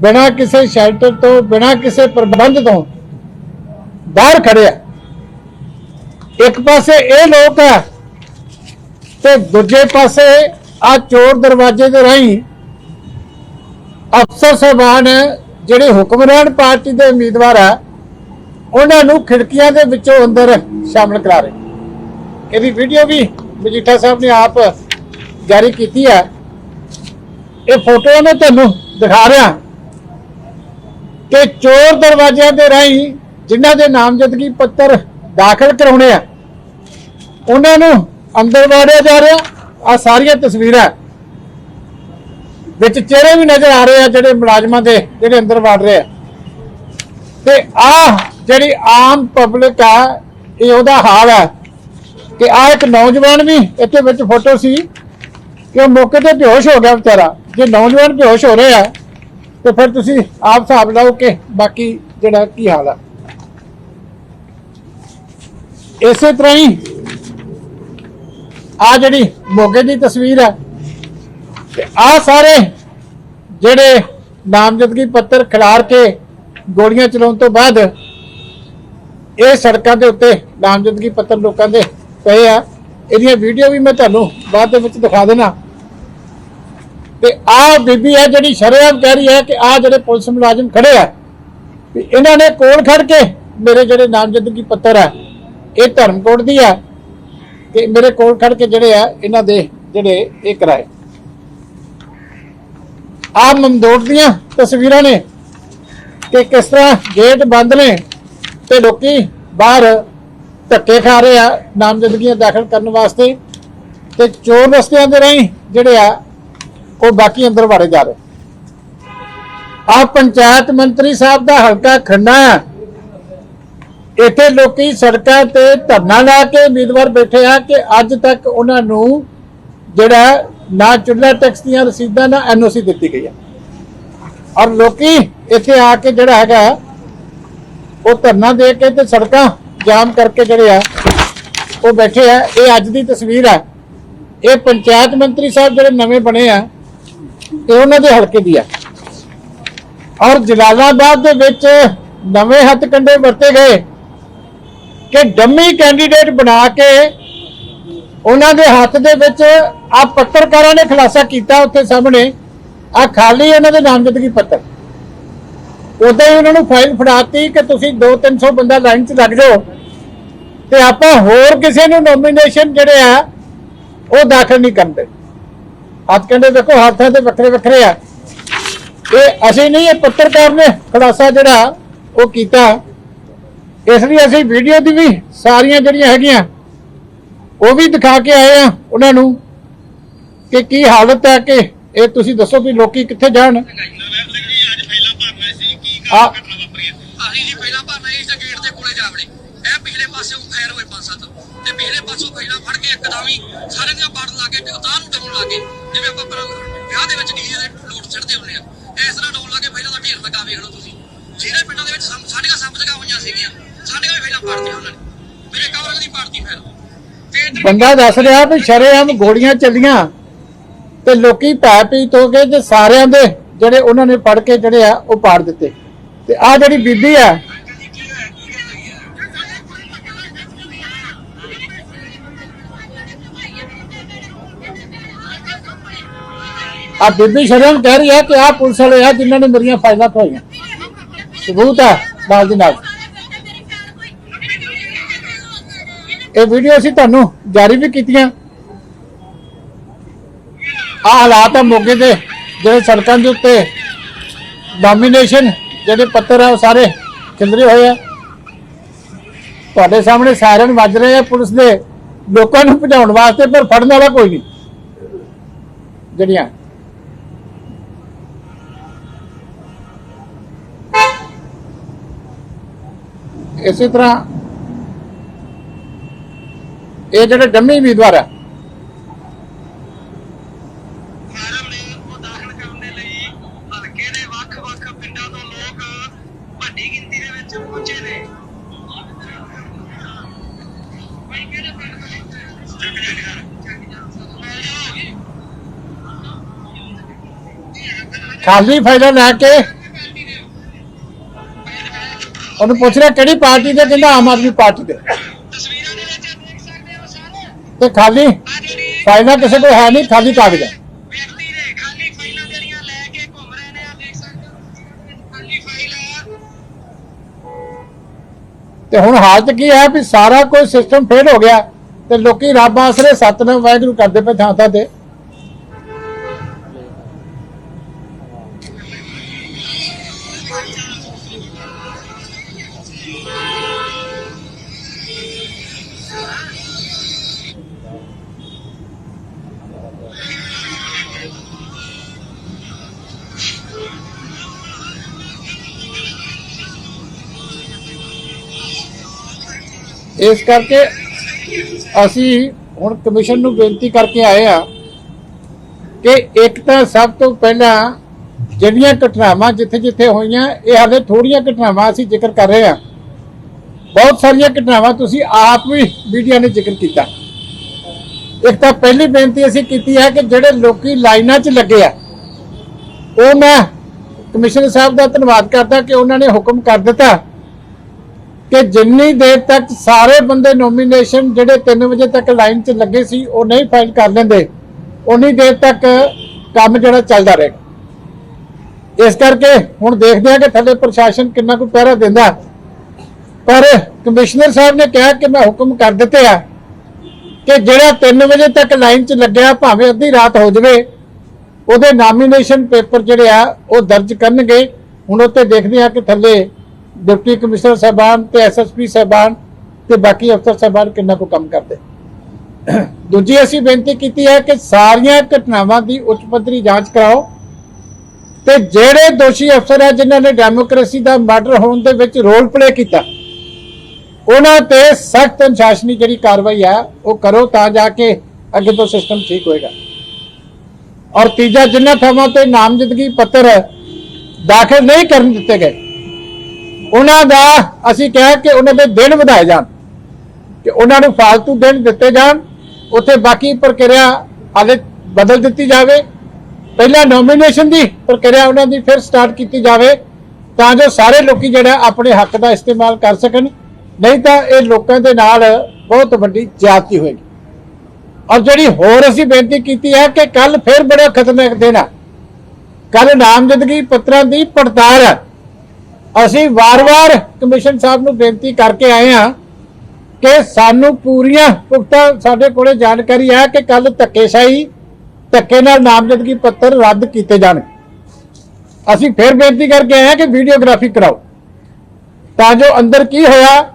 ਬਿਨਾਂ ਕਿਸੇ ਸ਼ੈਲਟਰ ਤੋਂ, ਬਿਨਾਂ ਕਿਸੇ ਪ੍ਰਬੰਧ ਤੋਂ ਬਾਹਰ ਖੜਿਆ ਇੱਕ ਪਾਸੇ ਇਹ ਲੋਕ ਆ ਤੇ ਦੂਜੇ ਪਾਸੇ ਆ ਚੋਰ ਦਰਵਾਜ਼ੇ ਦੇ ਰਾਹੀਂ ਅਫਸਰ ਸਾਹਿਬਾਨ ਜਿਹੜੇ ਹੁਕਮਰਾਨ ਪਾਰਟੀ ਦੇ ਉਮੀਦਵਾਰ ਆ, ਉਹਨਾਂ ਨੂੰ ਖਿੜਕੀਆਂ ਦੇ ਵਿੱਚੋਂ ਅੰਦਰ ਸ਼ਾਮਲ ਕਰਾ ਰਹੇ। ਇਹਦੀ ਵੀਡੀਓ ਵੀ ਮਜੀਠਾ ਸਾਹਿਬ ਨੇ ਆਪ ਜਾਰੀ ਕੀਤੀ ਹੈ ਇਹ ਫੋਟੋ ਮੈਂ ਤੁਹਾਨੂੰ ਦਿਖਾ ਰਿਹਾ। ਕਿ ਚੋਰ ਦਰਵਾਜ਼ਿਆਂ ਦੇ ਰਾਹੀਂ ਜਿਨ੍ਹਾਂ ਦੇ ਨਾਮਜ਼ਦਗੀ ਪੱਤਰ ਦਾਖਲ ਕਰਾਉਣੇ ਆ, ਉਹਨਾਂ ਨੂੰ ਅੰਦਰ ਵਾੜਿਆ ਜਾ ਰਿਹਾ। ਆ ਸਾਰੀਆਂ ਤਸਵੀਰਾਂ ਵਿੱਚ ਚਿਹਰੇ ਵੀ ਨਜ਼ਰ ਆ ਰਹੇ ਆ, ਜਿਹੜੇ ਮੁਲਾਜ਼ਮਾਂ ਦੇ, ਜਿਹੜੇ ਅੰਦਰ ਵੜ ਰਹੇ ਆ। ਤੇ ਆ ਜਿਹੜੀ ਆਮ ਪਬਲਿਕ ਆ, ਇਹ ਉਹਦਾ ਹਾਲ ਹੈ ਕਿ ਆ ਇੱਕ ਨੌਜਵਾਨ ਵੀ ਇੱਥੇ ਵਿੱਚ ਫੋਟੋ ਸੀ ਕਿ ਉਹ ਮੌਕੇ ਤੇ ਬੇਹੋਸ਼ ਹੋ ਗਿਆ ਵਿਚਾਰਾ। ਜੇ ਨੌਜਵਾਨ ਬੇਹੋਸ਼ ਹੋ ਰਿਹਾ ਤੇ ਫਿਰ ਤੁਸੀਂ ਆਪ ਹਿਸਾਬ ਲਾਓ ਕਿ ਬਾਕੀ ਜਿਹੜਾ ਕੀ ਹਾਲ ਆ। ਇਸੇ ਤਰ੍ਹਾਂ ਹੀ ਆ ਜਿਹੜੀ ਮੋਗੇ ਦੀ ਤਸਵੀਰ ਹੈ ਤੇ ਆ ਸਾਰੇ ਜਿਹੜੇ ਨਾਮਜ਼ਦਗੀ ਪੱਤਰ ਖਿਲਾਰ ਕੇ ਗੋਲੀਆਂ ਚਲਾਉਣ ਤੋਂ ਬਾਅਦ ਇਹ ਸੜਕਾਂ ਦੇ ਉੱਤੇ ਨਾਮਜ਼ਦਗੀ ਪੱਤਰ ਲੋਕਾਂ ਦੇ ਪਏ ਆ। ਇਹਦੀਆਂ ਵੀਡੀਓ ਵੀ ਮੈਂ ਤੁਹਾਨੂੰ ਬਾਅਦ ਦੇ ਵਿੱਚ ਦਿਖਾ ਦੇਣਾ। ਤੇ ਆਹ ਬੀਬੀ ਹੈ ਜਿਹੜੀ ਸ਼ਰੇਆਮ ਕਹਿ ਰਹੀ ਹੈ ਕਿ ਆਹ ਜਿਹੜੇ ਪੁਲਿਸ ਮੁਲਾਜ਼ਮ ਖੜੇ ਆ, ਵੀ ਇਹਨਾਂ ਨੇ ਕੋਲ ਖੜ ਕੇ ਮੇਰੇ ਜਿਹੜੇ ਨਾਮਜ਼ਦਗੀ ਪੱਤਰ ਆ, ਇਹ ਧਰਮਕੋਟ ਦੀ ਆ, ਤੇ ਮੇਰੇ ਕੋਲ ਖੜ ਕੇ ਜਿਹੜੇ ਆ, ਇਹਨਾਂ ਦੇ ਜਿਹੜੇ ਇਹ ਕਰਾਏ। ਆ ਮਮਦੋਟ ਦੀਆਂ ਤਸਵੀਰਾਂ ਨੇ ਕਿ ਕਿਸ ਤਰ੍ਹਾਂ ਗੇਟ ਬੰਦ ਨੇ ਤੇ ਲੋਕੀ ਬਾਹਰ ਧੱਕੇ ਖਾ ਰਹੇ ਆ ਨਾਮਜ਼ਦਗੀਆਂ ਦਾਖਲ ਕਰਨ ਵਾਸਤੇ ਤੇ ਚੋਰ ਰਸਤਿਆਂ ਦੇ ਰਾਹੀਂ ਜਿਹੜੇ ਆ ਉਹ ਬਾਕੀ ਅੰਦਰ ਵੜੇ ਜਾ ਰਹੇ। ਆ ਪੰਚਾਇਤ ਮੰਤਰੀ ਸਾਹਿਬ ਦਾ ਹਲਕਾ ਖੰਨਾ ਇੱਥੇ ਲੋਕੀ ਸੜਕਾਂ ਤੇ ਧਰਨਾ ਲਾ ਕੇ ਉਮੀਦਵਾਰ ਬੈਠੇ ਆ ਕਿ ਅੱਜ ਤੱਕ ਉਹਨਾਂ ਨੂੰ ਜਿਹੜਾ ਨਾ ਚੁੱਲ੍ਹਾ ਟੈਕਸ ਦੀਆਂ ਰਸੀਦਾਂ, ਨਾ ਐਨਓਸੀ ਦਿੱਤੀ ਗਈ ਹੈ। ਔਰ ਲੋਕੀ ਇੱਥੇ ਆ ਕੇ ਜਿਹੜਾ ਹੈਗਾ, ਉਹ ਧਰਨਾ ਦੇ ਕੇ ਤੇ ਸੜਕਾਂ ਜਾਮ ਕਰਕੇ ਜਿਹੜੇ ਆ, ਉਹ ਬੈਠੇ ਆ। ਇਹ ਅੱਜ ਦੀ ਤਸਵੀਰ ਹੈ। ਇਹ ਪੰਚਾਇਤ ਮੰਤਰੀ ਸਾਹਿਬ ਜਿਹੜੇ ਨਵੇਂ ਬਣੇ ਆ ਇਹ ਉਹਨਾਂ ਦੇ ਹਲਕੇ ਦੀ ਆ। ਔਰ ਜਲਾਲਾਬਾਦ ਦੇ ਵਿੱਚ ਨਵੇਂ ਹੱਥ ਕੰਡੇ ਵਰਤੇ ਗਏ ਕਿ ਡੰਮੀ ਕੈਂਡੀਡੇਟ ਬਣਾ ਕੇ ਉਹਨਾਂ ਦੇ ਹੱਥ ਦੇ ਵਿੱਚ ਆ ਪੱਤਰਕਾਰਾਂ ਨੇ ਖੁਲਾਸਾ ਕੀਤਾ ਉੱਥੇ ਸਾਹਮਣੇ। ਆ ਖਾਲੀ ਇਹਨਾਂ ਦੇ ਨਾਮਜ਼ਦਗੀ ਪੱਤਰ। ਉਦੋਂ ਹੀ ਉਹਨਾਂ ਨੂੰ ਫਾਈਲ ਫੜਾਤੀ ਕਿ ਤੁਸੀਂ 2-300 ਬੰਦਾ ਲਾਈਨ 'ਚ ਲੱਗ ਜਾਓ। ਤੇ ਆਪਾਂ ਹੋਰ ਕਿਸੇ ਨੂੰ ਨੋਮੀਨੇਸ਼ਨ ਜਿਹੜੇ ਆ, ਉਹ ਦਾਖਲ ਨਹੀਂ ਕਰਦੇ ਹੱਥ ਕਹਿੰਦੇ ਦੇਖੋ ਹੱਥਾਂ ਤੇ ਵੱਖਰੇ ਵੱਖਰੇ ਆ। ਇਹ ਅਸੀਂ ਨਹੀਂ ਇਹ ਪੱਤਰਕਾਰ ਨੇ ਖੁਲਾਸਾ ਜਿਹੜਾ ਉਹ ਕੀਤਾ। ਇਸ ਲਈ ਅਸੀਂ ਵੀਡੀਓ ਦੀ ਵੀ ਸਾਰੀਆਂ ਜਿਹੜੀਆਂ ਹੈਗੀਆਂ ਉਹ ਵੀ ਦਿਖਾ ਕੇ ਆਏ ਆ ਉਹਨਾਂ ਨੂੰ ਕਿ ਕੀ ਹਾਲਤ ਹੈ ਕਿ ਇਹ ਤੁਸੀਂ ਦੱਸੋ ਵੀ ਲੋਕੀ ਕਿੱਥੇ ਜਾਣ। ਆ ਅਸੀਂ ਜੀ ਪਹਿਲਾਂ ਭਰਨਾ ਇਸ ਗੇਟ ਦੇ ਕੋਲੇ ਜਾਵੜੇ। ਇਹ ਪਿਛਲੇ ਪਾਸੇ ਫਾਇਰ ਹੋਏ ਪੰਜ ਸੱਤ। ਤੇ ਪਿਛਲੇ ਪਾਸੋਂ ਫੈਲਾ ਫੜ ਕੇ ਇੱਕਦਮ ਹੀ ਸਾਰਿਆਂ ਦੀਆਂ ਬਾੜ ਲਾ ਕੇ ਤੇ ਉਤਾਰ ਨੂੰ ਡਾਉਣ ਲੱਗੇ ਜਿਵੇਂ ਆਪਾਂ ਪਰ ਵਿਆਹ ਦੇ ਵਿੱਚ ਡੀਜੇ ਦੇ ਲੋਟ ਛੱਡਦੇ ਹੁੰਦੇ ਆ। ਇਸ ਤਰ੍ਹਾਂ ਡਾਉਣ ਲੱਗੇ ਪਹਿਲਾਂ ਦਾ ਢੇਰ ਲੱਗਾ ਵੇਖ ਲਓ ਤੁਸੀਂ। ਜਿਹੜੇ ਪਿੰਡਾਂ ਦੇ ਵਿੱਚ ਸਾਡੀਆਂ ਸੱਪ ਜਗ੍ਹਾ ਹੋਈਆਂ ਸੀਗੀਆਂ। ਸਾਡੀਆਂ ਵੀ ਫੈਲਾ ਪਾੜਤੀਆਂ ਉਹਨਾਂ ਨੇ। ਮੇਰੇ ਕਵਰ ਦੀ ਪਾੜਤੀ ਫੈਲ ਬੰਦਾ ਦੱਸ ਰਿਹਾ ਵੀ ਸ਼ਰੇਆਮ ਗੋਲੀਆਂ ਚੱਲੀਆਂ ਤੇ ਲੋਕੀ ਭੈ ਪੀ ਹੋ ਕੇ ਤੇ ਸਾਰਿਆਂ ਦੇ ਜਿਹੜੇ ਉਹਨਾਂ ਨੇ ਫੜ ਕੇ ਜਿਹੜੇ ਆ ਉਹ ਪਾੜ ਦਿੱਤੇ। ਤੇ ਆ ਜਿਹੜੀ ਬੀਬੀ ਆ ਆ ਬੀਬੀ ਸ਼ਰੇਆਮ ਕਹਿ ਰਹੀ ਹੈ ਕਿ ਆ ਪੁਲਿਸ ਵਾਲੇ ਆ ਜਿਨ੍ਹਾਂ ਨੇ ਮੇਰੀਆਂ ਫਾਈਲਾਂ ਖੋਈਆਂ ਸਬੂਤ ਹੈ, ਨਾਲ ਦੀ ਨਾਲ। ਇਹ ਵੀਡੀਓ ਅਸੀਂ ਤੁਹਾਨੂੰ ਜਾਰੀ ਵੀ ਕੀਤੀਆਂ। ਆ ਹਾਲਾਤ ਆ ਮੋਗੇ ਦੇ, ਜਿਹੜੇ ਸੜਕਾਂ ਦੇ ਉੱਤੇ ਡੋਮੀਨੇਸ਼ਨ ਜਿਹੜੇ ਪੱਤਰ ਆ ਉਹ ਸਾਰੇ ਖਿਲਰੇ ਹੋਏ ਆ। ਤੁਹਾਡੇ ਸਾਹਮਣੇ ਸਾਇਰਨ ਵੱਜ ਰਹੇ ਆ ਪੁਲਿਸ ਦੇ। ਲੋਕਾਂ ਨੂੰ ਭਜਾਉਣ ਵਾਸਤੇ, ਪਰ ਫੜਨ ਵਾਲਾ ਕੋਈ ਨਹੀਂ। ਜਿਹੜੀਆਂ ਇਸੇ ਤਰ੍ਹਾਂ ਇਹ ਜਿਹੜੇ ਡੰਮੀ ਉਮੀਦਵਾਰ ਆ ਫਾਰਮ ਨੇ। ਉਹ ਦਾਖਲ ਉਹਨੂੰ ਪੁੱਛ ਰਿਹਾ ਕਿਹੜੀ ਪਾਰਟੀ ਦੇ ਕਹਿੰਦਾ ਆਮ ਆਦਮੀ ਪਾਰਟੀ ਦੇ। ਤਸਵੀਰਾਂ ਦੇ ਵਿੱਚ ਦੇਖ ਸਕਦੇ ਹੋ ਸਾਰੇ। ਤੇ ਖਾਲੀ ਆ ਜਿਹੜੀ ਕਿਸੇ ਕੋਲ ਹੈ ਨਹੀਂ ਖਾਲੀ ਕਾਗਜ਼ ਹੈ। ਵਿਅਕਤੀ ਨੇ ਖਾਲੀ ਫਾਈਲਾਂ ਜਿਹੜੀਆਂ ਲੈ ਕੇ ਘੁੰਮ ਰਹੇ ਨੇ ਆ ਦੇਖ ਸਕਦੇ ਹੋ ਖਾਲੀ ਫਾਈਲ ਹੈ ਤੇ ਹੁਣ ਹਾਲਤ ਕੀ ਹੈ ਵੀ ਸਾਰਾ ਕੋਈ ਸਿਸਟਮ ਫੇਲ ਹੋ ਗਿਆ ਤੇ ਲੋਕੀ ਰੱਬ ਆਸਰੇ ਸਤਨਾਮ ਵਾਹਿਗੁਰੂ ਕਰਦੇ ਪਏ ਥਾਂ ਥਾਂ ਤੇ। ਇਸ ਕਰਕੇ ਅਸੀਂ ਹੁਣ ਕਮਿਸ਼ਨ ਨੂੰ ਬੇਨਤੀ ਕਰਕੇ ਆਏ ਆ ਕਿ ਇੱਕ ਤਾਂ ਸਭ ਤੋਂ ਪਹਿਲਾਂ ਜਿਹੜੀਆਂ ਘਟਨਾਵਾਂ ਜਿੱਥੇ ਜਿੱਥੇ ਹੋਈਆਂ, ਇਹ ਹਾਲੇ ਥੋੜੀਆਂ ਘਟਨਾਵਾਂ ਅਸੀਂ ਜ਼ਿਕਰ ਕਰ ਰਹੇ ਆ ਬਹੁਤ ਸਾਰੀਆਂ ਘਟਨਾਵਾਂ ਤੁਸੀਂ ਆਪ ਵੀ ਮੀਡੀਆ ਨੇ ਜ਼ਿਕਰ ਕੀਤਾ। ਇੱਕ ਤਾਂ ਪਹਿਲੀ ਬੇਨਤੀ ਅਸੀਂ ਕੀਤੀ ਹੈ ਕਿ ਜਿਹੜੇ ਲੋਕੀ ਲਾਈਨਾਂ 'ਚ ਲੱਗੇ ਆ, ਉਹ ਮੈਂ ਕਮਿਸ਼ਨਰ ਸਾਹਿਬ ਦਾ ਧੰਨਵਾਦ ਕਰਦਾ ਕਿ ਉਹਨਾਂ ਨੇ ਹੁਕਮ ਕਰ ਦਿੱਤਾ। ਕਿ ਜਿੰਨੀ ਦੇਰ ਤੱਕ ਸਾਰੇ ਬੰਦੇ ਨੋਮੀਨੇਸ਼ਨ ਜਿਹੜੇ 3 ਵਜੇ ਤੱਕ ਲਾਈਨ 'ਚ ਲੱਗੇ ਸੀ, ਉਹ ਨਹੀਂ ਫਾਈਲ ਕਰ ਲੈਂਦੇ ਉਨੀ ਦੇਰ ਤੱਕ ਕੰਮ ਜਿਹੜਾ ਚੱਲਦਾ ਰਹੇਗਾ ਇਸ ਕਰਕੇ ਹੁਣ ਦੇਖਦੇ ਹਾਂ ਕਿ ਥੱਲੇ ਪ੍ਰਸ਼ਾਸਨ ਕਿੰਨਾ ਕੁ ਪਹਿਰਾ ਦਿੰਦਾ। ਪਰ ਕਮਿਸ਼ਨਰ ਸਾਹਿਬ ਨੇ ਕਿਹਾ ਕਿ ਮੈਂ ਹੁਕਮ ਕਰ ਦਿੱਤੇ ਆ ਕਿ ਜਿਹੜਾ 3 ਵਜੇ ਤੱਕ ਲਾਈਨ 'ਚ ਲੱਗਿਆ, ਭਾਵੇਂ ਅੱਧੀ ਰਾਤ ਹੋ ਜਾਵੇ, ਉਹਦੇ ਨਾਮੀਨੇਸ਼ਨ ਪੇਪਰ ਜਿਹੜੇ ਆ, ਉਹ ਦਰਜ ਕਰਨਗੇ। ਹੁਣ ਉੱਤੇ ਦੇਖਦੇ ਆ ਕਿ ਥੱਲੇ ਡਿਪਟੀ ਕਮਿਸ਼ਨਰ ਸਾਹਿਬਾਨ ਤੇ ਐਸਐਸਪੀ ਸਾਹਿਬਾਨ ਤੇ ਬਾਕੀ ਅਫਸਰ ਸਾਹਿਬਾਨ ਕਿੰਨਾ ਕੁ ਕੰਮ ਕਰਦੇ। ਦੂਜੀ ਅਸੀਂ ਬੇਨਤੀ ਕੀਤੀ ਹੈ ਕਿ ਸਾਰੀਆਂ ਘਟਨਾਵਾਂ ਦੀ ਉੱਚ ਪੱਧਰੀ ਜਾਂਚ ਕਰਾਓ ਤੇ ਜਿਹੜੇ ਦੋਸ਼ੀ ਅਫਸਰ ਹੈ ਜਿਨ੍ਹਾਂ ਨੇ ਡੈਮੋਕ੍ਰੇਸੀ ਦਾ ਮਰਡਰ ਹੋਣ ਦੇ ਵਿੱਚ ਰੋਲ ਪਲੇ ਕੀਤਾ, ਉਹਨਾਂ ਤੇ ਸਖਤ ਅਨੁਸ਼ਾਸਨੀ ਜਿਹੜੀ ਕਾਰਵਾਈ ਹੈ, ਉਹ ਕਰੋ ਤਾਂ ਜਾ ਕੇ ਅੱਗੇ ਤੋਂ ਸਿਸਟਮ ਠੀਕ ਹੋਏਗਾ। ਔਰ ਤੀਜਾ ਜਿਨ੍ਹਾਂ ਥਾਵਾਂ ਤੇ ਨਾਮਜ਼ਦਗੀ ਪੱਤਰ ਦਾਖਲ ਨਹੀਂ ਕਰਨ ਦਿੱਤੇ ਗਏ ਉਹਨਾਂ ਦਾ ਅਸੀਂ ਕਿਹਾ ਕਿ ਉਹਨਾਂ ਦੇ ਦਿਨ ਵਧਾਏ ਜਾਣ, ਕਿ ਉਹਨਾਂ ਨੂੰ ਫਾਲਤੂ ਦਿਨ ਦਿੱਤੇ ਜਾਣ, ਉੱਥੇ ਬਾਕੀ ਪ੍ਰਕਿਰਿਆ ਹਾਲੇ ਬਦਲ ਦਿੱਤੀ ਜਾਵੇ। ਪਹਿਲਾਂ ਨੋਮੀਨੇਸ਼ਨ ਦੀ ਪ੍ਰਕਿਰਿਆ ਉਹਨਾਂ ਦੀ ਫਿਰ ਸਟਾਰਟ ਕੀਤੀ ਜਾਵੇ, ਤਾਂ ਜੋ ਸਾਰੇ ਲੋਕੀ ਜਿਹੜਾ ਆਪਣੇ ਹੱਕ ਦਾ ਇਸਤੇਮਾਲ ਕਰ ਸਕਣ। ਨਹੀਂ ਤਾਂ ਇਹ ਲੋਕਾਂ ਦੇ ਨਾਲ ਬਹੁਤ ਵੱਡੀ ਜਾਤੀ ਹੋਏਗੀ। ਔਰ ਜਿਹੜੀ ਹੋਰ ਅਸੀਂ ਬੇਨਤੀ ਕੀਤੀ ਹੈ ਕਿ ਕੱਲ ਫਿਰ ਬੜਾ ਖਤਰਨਾਕ ਦਿਨ ਹੈ ਕੱਲ ਨਾਮਜ਼ਦਗੀ ਪੱਤਰਾਂ ਦੀ ਪੜਤਾਲ ਹੈ ਅਸੀਂ ਵਾਰ-ਵਾਰ ਕਮਿਸ਼ਨ ਸਾਹਿਬ ਨੂੰ ਬੇਨਤੀ ਕਰਕੇ ਆਏ ਹਾਂ ਕਿ ਸਾਨੂੰ ਪੂਰੀਆਂ ਪੁਖਤਾ ਸਾਡੇ ਕੋਲੇ ਜਾਣਕਾਰੀ ਹੈ ਕਿ ਕੱਲ ਧੱਕੇਸ਼ਾਹੀ, ਧੱਕੇ ਨਾਲ ਨਾਮਜ਼ਦਗੀ ਪੱਤਰ ਰੱਦ ਕੀਤੇ ਜਾਣ। ਅਸੀਂ ਫਿਰ ਬੇਨਤੀ ਕਰਕੇ ਆਏ ਹਾਂ ਕਿ ਵੀਡੀਓਗ੍ਰਾਫੀ ਕਰਾਓ। ਤਾਂ ਜੋ ਅੰਦਰ ਕੀ ਹੋਇਆ,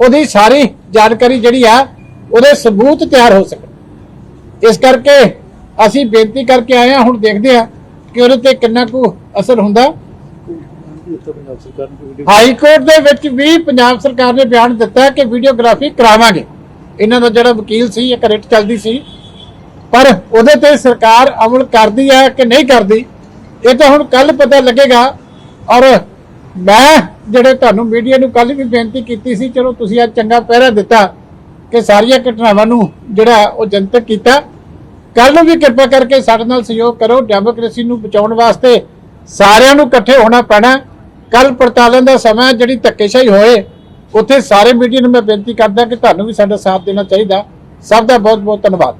ਉਹਦੀ ਸਾਰੀ ਜਾਣਕਾਰੀ ਜਿਹੜੀ ਆ, ਉਹਦੇ ਸਬੂਤ ਤਿਆਰ ਹੋ ਸਕਣ ਇਸ ਕਰਕੇ ਅਸੀਂ ਬੇਨਤੀ ਕਰਕੇ ਆਏ ਹਾਂ, ਹੁਣ ਦੇਖਦੇ ਹਾਂ ਕਿ ਉਹਦੇ ਤੇ ਕਿੰਨਾ ਕੁ ਅਸਰ ਹੁੰਦਾ। ਹਾਈ ਕੋਰਟ ਦੇ ਵਿੱਚ ਵੀ ਪੰਜਾਬ ਸਰਕਾਰ ਨੇ ਬਿਆਨ ਦਿੱਤਾ ਕਿ ਵੀਡੀਓਗ੍ਰਾਫੀ ਕਰਾਵਾਂਗੇ। ਇਹਨਾਂ ਦਾ ਜਿਹੜਾ ਵਕੀਲ ਸੀ ਇੱਕ ਰਿਟ ਚੱਲਦੀ ਸੀ। ਪਰ ਉਹਦੇ ਤੇ ਸਰਕਾਰ ਅਮਲ ਕਰਦੀ ਹੈ ਕਿ ਨਹੀਂ ਕਰਦੀ ਇਹ ਤਾਂ ਹੁਣ ਕੱਲ ਪਤਾ ਲੱਗੇਗਾ। ਔਰ ਮੈਂ ਜਿਹੜੇ ਤੁਹਾਨੂੰ ਮੀਡੀਆ ਨੂੰ ਕੱਲ ਵੀ ਬੇਨਤੀ ਕੀਤੀ ਸੀ ਚਲੋ ਤੁਸੀਂ ਅੱਜ ਚੰਗਾ ਪਹਿਰਾ ਦਿੱਤਾ ਕਿ ਸਾਰੀਆਂ ਘਟਨਾਵਾਂ ਨੂੰ ਜਿਹੜਾ ਉਹ ਜਨਤਕ ਕੀਤਾ। ਕੱਲ ਨੂੰ ਵੀ ਕਿਰਪਾ ਕਰਕੇ ਸਾਡੇ ਨਾਲ ਸਹਿਯੋਗ ਕਰੋ ਡੈਮੋਕ੍ਰੇਸੀ ਨੂੰ ਬਚਾਉਣ ਵਾਸਤੇ ਸਾਰਿਆਂ ਨੂੰ ਇਕੱਠੇ ਹੋਣਾ ਪੈਣਾ। ਕੱਲ ਪੜਤਾਲਣ ਦਾ ਸਮਾਂ ਜਿਹੜੀ ਧੱਕੇਸ਼ਾਹੀ ਹੋਏ, ਉੱਥੇ ਸਾਰੇ ਮੀਡੀਆ ਨੂੰ ਮੈਂ ਬੇਨਤੀ ਕਰਦਾ ਕਿ ਤੁਹਾਨੂੰ ਵੀ ਸਾਡਾ ਸਾਥ ਦੇਣਾ ਚਾਹੀਦਾ। ਸਭ ਦਾ ਬਹੁਤ ਬਹੁਤ ਧੰਨਵਾਦ।